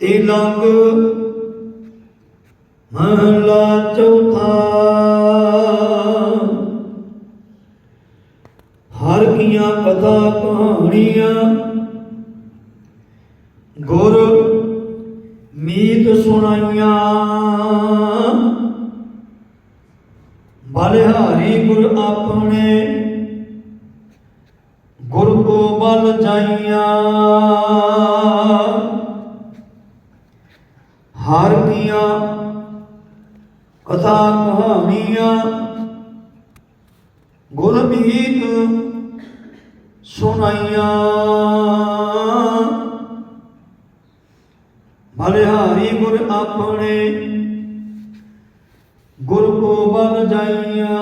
ਤਿਲੰਗ ਮਹਲਾ ਚੌਥਾ। ਹਰ ਕੀਆਂ ਕਥਾ ਕਹਾਣੀਆਂ। ਗੁਰ ਮੀਤ ਸੁਣਾਈਆਂ। ਬਲਿਹਾਰੀ ਗੁਰ ਆਪਣੇ। ਗੁਰ ਕੋ ਬਲ ਜਾਈਆਂ। ਹਰ ਕੀਆਂ ਕਥਾ ਕਹਾਣੀਆਂ ਗੁਰ ਮੀਤ ਸੁਣਾਈਆਂ। ਬਲਿਹਾਰੀ ਗੁਰ ਆਪਣੇ ਗੁਰ ਕੋ ਬਲ ਜਾਈਆਂ।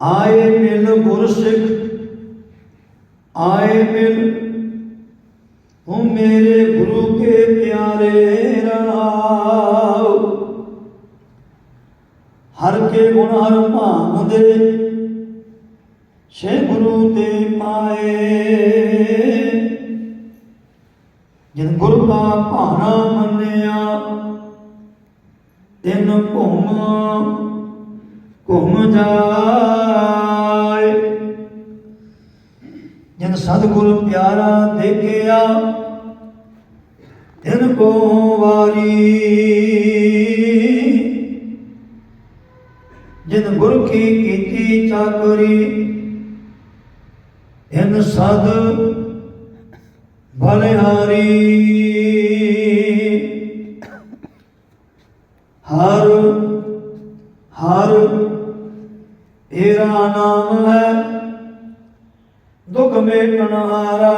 ਆਏ ਮਿਲ ਗੁਰ ਸਿੱਖ, ਆਏ ਮਿਲ ਹੂੰ ਮੇਰੇ ਗੁਰੂ ਕੇ ਪਿਆਰੇ ਰਾਉ ਹਰ ਕੇ ਗੁਣ ਹਰ ਭਾਂਦੇ ਸੇ ਗੁਰੂ ਤੇ ਪਾਏ। ਜਿਨ ਗੁਰੂ ਦਾ ਭਾਣਾ ਮੰਨਿਆ, ਤਿੰਨ ਘੁੰਮ ਘੁੰਮ ਜਾਏ। ਜਿਨ ਸਤਿਗੁਰ ਪਿਆਰਾ ਦੇਖਿਆ ਤਿਨ ਕੋ ਵਾਰੀ। ਜਿਨ ਗੁਰ ਕੀ ਕੀਤੀ ਚਾਕਰੀ ਤਿਨ ਸਦ ਬਲਿਹਾਰੀ। ਹਰ ਹਰ ਤੇਰਾ ਨਾਮ ਹੈ, ਦੁਖ ਮੇਟਣ ਹਾਰਾ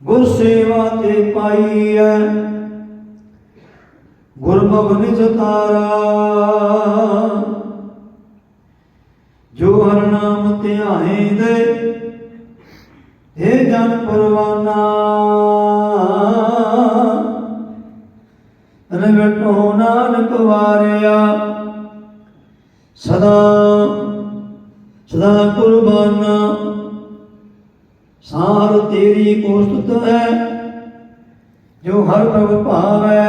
ਗੁਰ ਸੇਵਾ ਤੇ ਪਾਈ ਹੈ ਗੁਰਮੁਖ ਨਿਜ ਤਾਰਾ ਜੋ ਹਰ ਨਾਮ ਧਿਆਏ ਦੇ ਇਹ ਜਨ ਪਰਵਾਨਾ। ਰਵਟੋ ਨਾਨਕ ਵਾਰਿਆ। ਸਦਾ ਸਦਾ ਕੁਰਬਾਨਾ। ਸਾਰ ਤੇਰੀ ਕੋਸਤ ਹੈ। ਜੋ ਹਰ ਪ੍ਰਭ ਭਾਵੈ,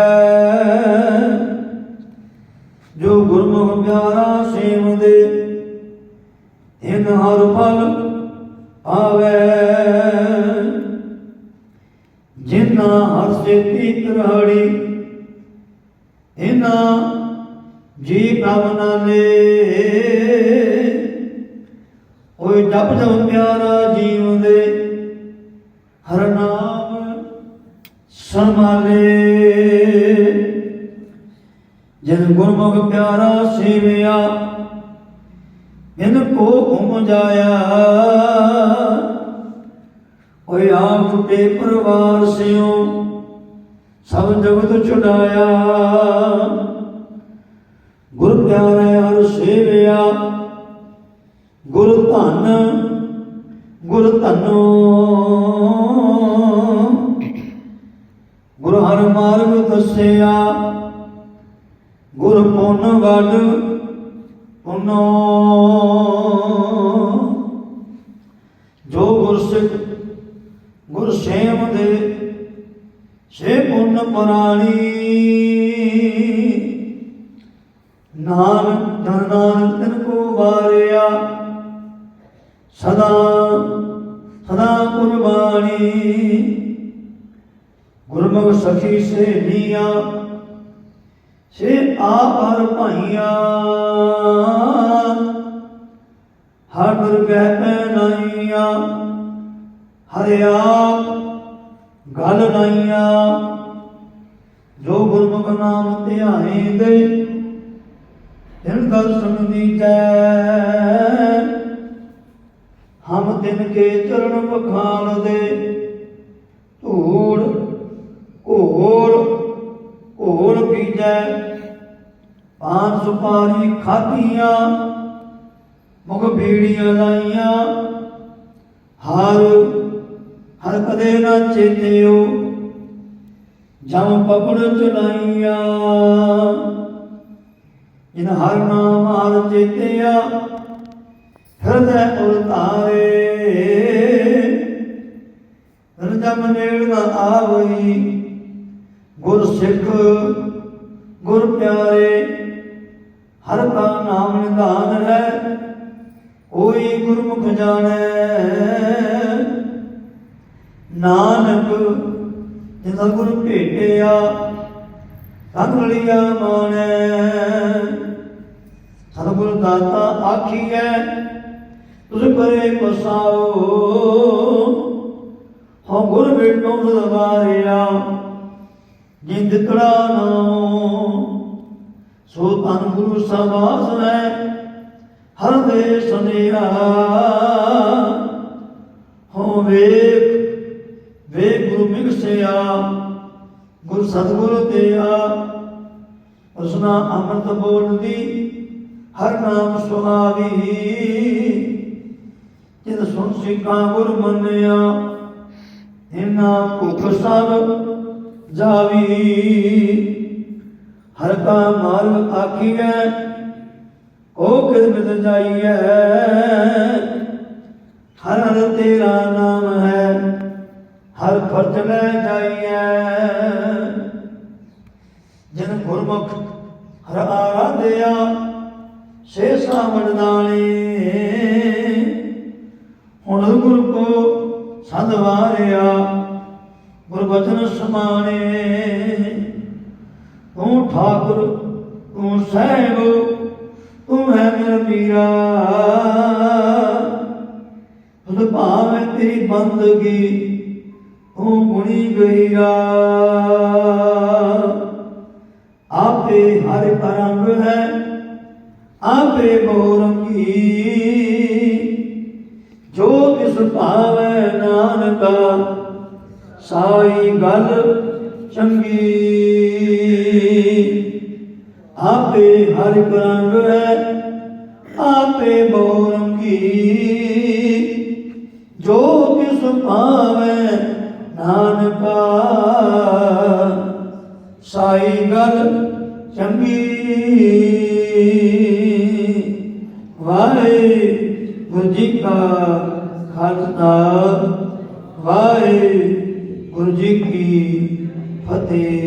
ਜੋ ਗੁਰਮੁਖ ਪਿਆਰਾ ਸੇਵਦੇ ਇਨ ਹਰ ਫਲ ਆਵੇ ਜਿਨਾ ਹਰ ਸੇਤੀ ਕਰਹੜੀ ਇਨਾ ਜੀ ਭਾਵਨਾ ਲੈ। ਓਏ ਜਪ ਜਪ ਪਿਆਰਾ ਜੀਵ ਦੇ ਹਰ ਨਾਮ ਸੰਭਾਲੇ ਜਨ ਗੁਰਮੁਖ ਪਿਆਰਾ ਸੇਵਿਆ ਇਨ ਕੋ ਉਮ ਜਾਇਆ, ਓਏ ਆਪ ਟੁੱਟੇ ਪਰਵਾਰ ਸਿਓ, ਸਭ ਜਗਤ ਛੁਡਾਇਆ। ਗੁਰ ਪਿਆਰੇ ਹਰ ਸੇਵਿਆ, ਗੁਰ ਧਨ, ਗੁਰ ਧਨੋ। ਹਰ ਮਾਰਗ ਦੱਸਿਆ। ਗੁਰ ਪੁੰਨ ਵੱਡ ਪੁੰਨੋ। ਜੋ ਗੁਰਸਿੱਖ ਗੁਰ ਸੇਵ ਦੇ, ਸੇ ਪੁੰਨ ਪਰਾਣੀ ਨਾਨਕ ਨਾਨਕ ਤਨ ਕੋ ਵਾਰਿਆ, ਸਦਾ ਸਦਾ ਕੁਰਬਾਨੀ। ਗੁਰਮੁਖ ਸਖੀ ਸੇ ਸੇ ਆਪ ਹਰ ਭਾਈਆ। ਹਰ ਦੁਰਗਹਿ ਪੈ ਨਾਈਆ, ਹਰਿ ਆਪ ਗਲ ਨਾਈਆ। ਜੋ ਗੁਰਮੁਖ ਨਾਮ ਧਿਆਏ ਦੇ ਤਿਨ ਦਰਸ਼ਨ ਦੀਜੈ ਹਮ ਤਿਨ ਕੇ ਚਰਨ ਬਖਾਨ ਦੇ ਧੂੜ ਘੋਲ ਘੋਲ ਪੀਜੈ। ਪਾਨ ਸੁਪਾਰੀ ਖਾਧੀਆਂ ਮੁਖ ਬੀੜੀਆਂ ਲਾਈਆਂ। ਹਰ ਹਰ ਕਦੇ ਨਾ ਚੇਤਿਓ, ਜਮ ਪਕੜ ਚਲਾਈਆਂ ਜਿਨ ਹਰ ਨਾਮ ਹਰ ਚੇਤਿਆ, ਹਿਰਦੈ ਉਲਤਾਰੇ। ਜਮ ਨੇੜ ਨਾ ਆਵਈ ਗੁਰ ਸਿੱਖ, ਗੁਰ ਪਿਆਰੇ, ਹਰ ਕਾ ਨਾਮ ਨਿਧਾਨ ਹੈ, ਕੋਈ ਗੁਰਮੁਖ ਜਾਣੈ। ਨਾਨਕ ਜਿਨਾ ਗੁਰ ਭੇਟਿਆ ਤਨ ਲਲਿਆ ਮਾਣੈ। ਸਤਿਗੁਰ ਦਾਤਾ ਆਖੀਐ ਤੁਝ ਪਰੇ ਪਸਾਓ ਹਉ ਗੁਰ ਭੇਟੋ ਸਦਵਾਰਿਆ ਜਿੰਦ ਨਾਮ ਸੋ ਤਨ ਗੁਰੂ ਸਵਾਸ ਹੈ ਹਰ ਦੇ ਸੁਨਿਆ ਹੋ ਵੇਖ ਵੇਖ ਗੁਰੂ ਮਿਗਸਿਆ ਗੁਰ ਸਤਿਗੁਰ ਦਿਆ ਉਸਨਾ ਅੰਮ੍ਰਿਤ ਬੋਲਦੀ ਹਰ ਨਾਮ ਸੁਹਾਵੀ। ਜਿਨ ਸੁਣ ਸਿੱਖਾਂ ਗੁਰ ਮੰਨਿਆ ਇਨਾ ਭੁਖ ਸਭ ਜਾਵੀ। ਹਰ ਕਾ ਮਾਰਗ ਆਖੀਐ ਉਹ ਕਿਦ ਮਿਲ ਜਾਈਐ। ਹਰ ਹਰ ਤੇਰਾ ਨਾਮ ਹੈ, ਹਰ ਫਰਜ਼ ਲੈ ਜਾਈਐ। ਜਨ ਗੁਰਮੁਖ ਹਰ ਆਰਾਧਿਆ, ਸੇ ਸਾਵਣ ਨਾਲੇ। ਹੁਣ ਗੁਰ ਕੋ ਸੰਧ ਵਾਰਿਆ ਗੁਰਬਚਨ ਸਮਾਣੇ। ਤੂੰ ਠਾਕੁਰ ਤੂੰ ਸਹਿਬ ਤੂੰ ਹੈ ਮੇਰਾ। ਮੀਰਾ ਤੁਧ ਭਾਵੇਂ ਤੇਰੀ ਬੰਦਗੀ ਤੂੰ ਗੁਣੀ ਗਈਰਾ ਆਪੇ ਹਰ ਕਰੰਗ ਹੈ, ਆਪੇ ਮੋਰੰਗੀ ਜੋ ਸਾਈ ਗੱਲ ਚੰਗੀ। ਆਪੇ ਹਰ ਕਰੰਗ ਹੈ, ਆਪੇ ਮੋਰੰਗੀ ਜੋ ਤਿਸ ਭਾਵੈ ਨਾਨਕਾ, ਸਾਈ ਗੱਲ ਚੰਗੀ। ਵਾਹਿਗੁਰੂ ਜੀ ਕਾ ਖਾਲਸਾ ਵਾਹਿਗੁਰੂ ਗੁਰੂ ਜੀ ਕੀ ਫਤਿਹ।